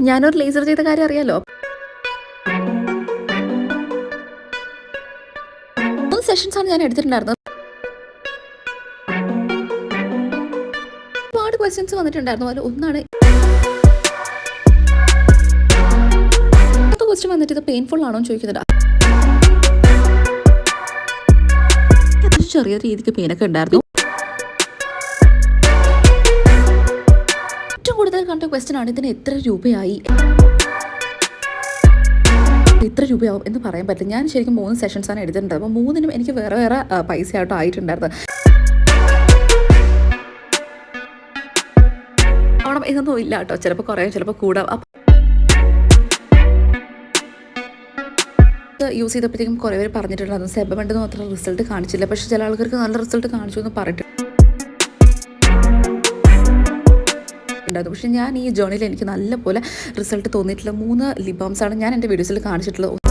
ഞാനൊരു ലേസർ ചെയ്ത കാര്യം അറിയാലോ? മൂന്ന് സെഷൻസ് ആണ് ഞാൻ എടുത്തിട്ടുണ്ടായിരുന്നത്. ഒരുപാട് ക്വസ്റ്റ്യൻസ് വന്നിട്ടുണ്ടായിരുന്നു. അതിൽ ഒന്നാണ് ക്വസ്റ്റ്യൻ വന്നിട്ട് ഇത് പെയിൻഫുൾ ആണോ എന്ന് ചോദിക്കുന്നുണ്ട് ചെറിയ രീതിക്ക് പെയിനൊക്കെ ഉണ്ടായിരുന്നു. കൂടുതൽ കണ്ട ക്വസ്റ്റ്യൻ ആണ് ഇതിന് എത്ര രൂപയായി? ഇത്ര രൂപയാവും എന്ന് പറയാൻ പറ്റില്ല. ഞാൻ ശരിക്കും മൂന്ന് സെഷൻസാണ് എടുത്തിട്ടുണ്ട് അപ്പോൾ മൂന്നിനും എനിക്ക് വേറെ വേറെ പൈസ ആയിട്ടോ ആയിട്ടുണ്ടായിരുന്നു ഓണം ഇതൊന്നും ഇല്ല കേട്ടോ. ചിലപ്പോൾ കുറയാം ചിലപ്പോൾ കൂടാം. യൂസ് ചെയ്തപ്പോഴത്തേക്കും കുറേ പേര് പറഞ്ഞിട്ടുണ്ടായിരുന്നു. സെബമെന്റെന്ന് മാത്രം റിസൾട്ട് കാണിച്ചില്ല. പക്ഷേ ചില ആൾക്കാർക്ക് നല്ല റിസൾട്ട് കാണിച്ചു എന്ന് പറഞ്ഞിട്ടുണ്ട് ഉണ്ടായിരുന്നു. പക്ഷേ ഞാൻ ഈ ജേണിയിൽ എനിക്ക് നല്ലപോലെ റിസൾട്ട് തോന്നിയിട്ടുള്ള മൂന്ന് ലിബാംസ് ആണ് ഞാൻ എന്റെ വീഡിയോസിൽ കാണിച്ചിട്ടുള്ളത്.